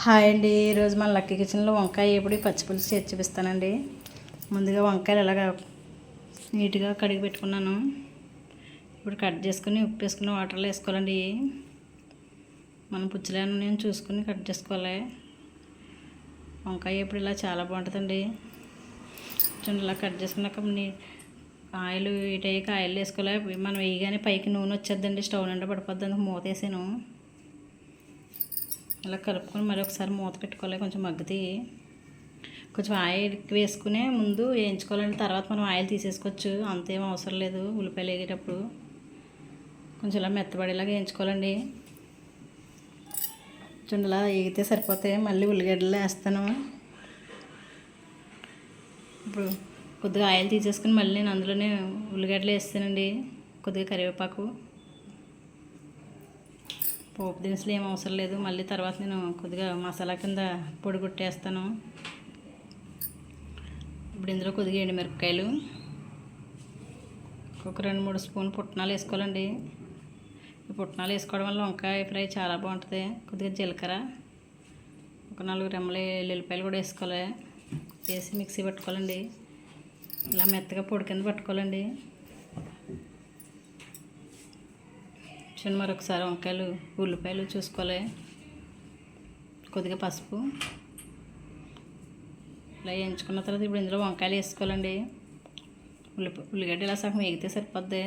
Hi అండి. ఈరోజు మన లక్కీ కిచెన్లో వంకాయ ఎప్పుడు పచ్చిపులుసు చేసి చూపిస్తానండి. ముందుగా వంకాయలు ఎలాగ నీట్గా కడిగి పెట్టుకున్నాను. ఇప్పుడు కట్ చేసుకుని ఉప్పు వేసుకుని వాటర్లో వేసుకోవాలండి. మనం పుచ్చులేను నేను చూసుకుని కట్ చేసుకోవాలి. వంకాయ ఎప్పుడు ఇలా చాలా బాగుంటుందండి. చూడండి ఇలా కట్ చేసుకున్నాక నీ ఆయిల్ ఇటు అయ్యాక ఆయిల్ వేసుకోవాలి. మనం వేయగానే పైకి నూనె వచ్చేద్దండి. స్టవ్ నిండా పడిపోద్ది. అందుకు మూత వేసాను. ఇలా కలుపుకొని మరి ఒకసారి మూత పెట్టుకోవాలి. కొంచెం మగ్గుతి కొంచెం ఆయిల్ వేసుకునే ముందు వేయించుకోవాలండి తర్వాత మనం ఆయిల్ తీసేసుకోవచ్చు. అంతేం అవసరం లేదు ఉల్లిపాయలు వేగేటప్పుడు. కొంచెం ఇలా మెత్తబడేలాగా వేయించుకోవాలండి. చూడండి ఇలా వేగితే సరిపోతాయి. మళ్ళీ ఉల్లిగడ్డలు వేస్తాను. ఇప్పుడు కొద్దిగా ఆయిల్ తీసేసుకుని మళ్ళీ నేను అందులోనే ఉల్లిగడ్డలు వేస్తానండి. కొద్దిగా కరివేపాకు. పోపు దినుసులు ఏం అవసరం లేదు. మళ్ళీ తర్వాత నేను కొద్దిగా మసాలా కింద పొడి కొట్టేస్తాను. ఇప్పుడు ఇందులో కొద్దిగా ఎండుమిరపకాయలు ఒక రెండు మూడు స్పూన్ పుట్నాలు వేసుకోవాలండి. ఈ పుట్నాలు వేసుకోవడం వల్ల వంకాయ ఫ్రై చాలా బాగుంటుంది. కొద్దిగా జీలకర్ర ఒక నాలుగు రెమ్మల ఎల్లుల్లిపాయలు కూడా వేసుకోవాలి. వేసి మిక్సీ పట్టుకోవాలండి. ఇలా మెత్తగా పొడి కింద పట్టుకోవాలండి. చూడండి మరొకసారి వంకాయలు ఉల్లిపాయలు చూసుకోవాలి. కొద్దిగా పసుపు. ఇలా ఎంచుకున్న తర్వాత ఇప్పుడు ఇందులో వంకాయలు వేసుకోవాలండి. ఉల్లి ఉల్లిగడ్డ ఇలా సగం ఎగితే సరిపోద్ది.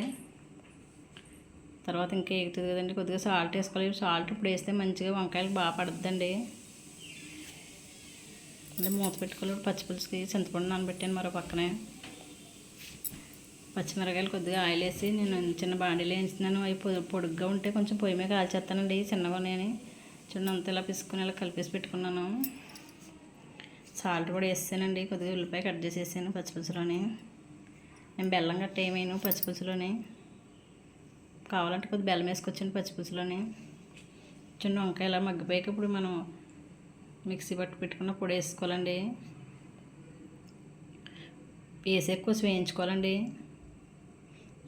తర్వాత ఇంకా ఎగుతుంది కదండి. కొద్దిగా సాల్ట్ వేసుకోవాలి. సాల్ట్ ఇప్పుడు వేస్తే మంచిగా వంకాయలు బాగా పడుతుందండి మళ్ళీ మూత పెట్టుకోవాలి. పచ్చిపులుసుకి చింతపండు నానబెట్టాను మరో పక్కనే. పచ్చిమిరకాయలు కొద్దిగా ఆయిల్ వేసి నేను చిన్న బాండీలో వేయించినాను. అవి పొ పొడుగ్గా ఉంటే కొంచెం పొయ్యి మీద కాల్చేస్తానండి. చిన్నగా నేను చూడండి అంత ఇలా పిసుకుని ఇలా కలిపేసి పెట్టుకున్నాను. సాల్ట్ కూడా వేసానండి కొద్దిగా ఉల్లిపాయ కట్ చేసేసాను పచ్చిపులుసులోని. నేను బెల్లం గట్ట ఏమైనా పచ్చిపులుసులోని. కావాలంటే కొద్దిగా బెల్లం వేసుకొచ్చాను పచ్చిపులుసులోని. చిన్న వంకాయ ఇలా మగ్గిపోయాక ఇప్పుడు మనం మిక్సీ పట్టు పెట్టుకున్న పొడి వేసుకోవాలండి. వేసే కొంచెం వేయించుకోవాలండి.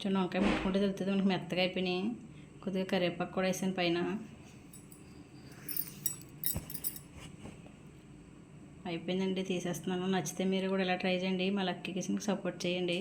చిన్న వంకాయ ముట్టుకుంటే తెలుస్తుంది మనకి మెత్తగా అయిపోయినాయి. కొద్దిగా కరివేపాకు కూడా వేసాను పైన. అయిపోయిందండి తీసేస్తున్నాను. నచ్చితే మీరు కూడా ఇలా ట్రై చేయండి. మా లక్కీ కిచెన్కి సపోర్ట్ చేయండి.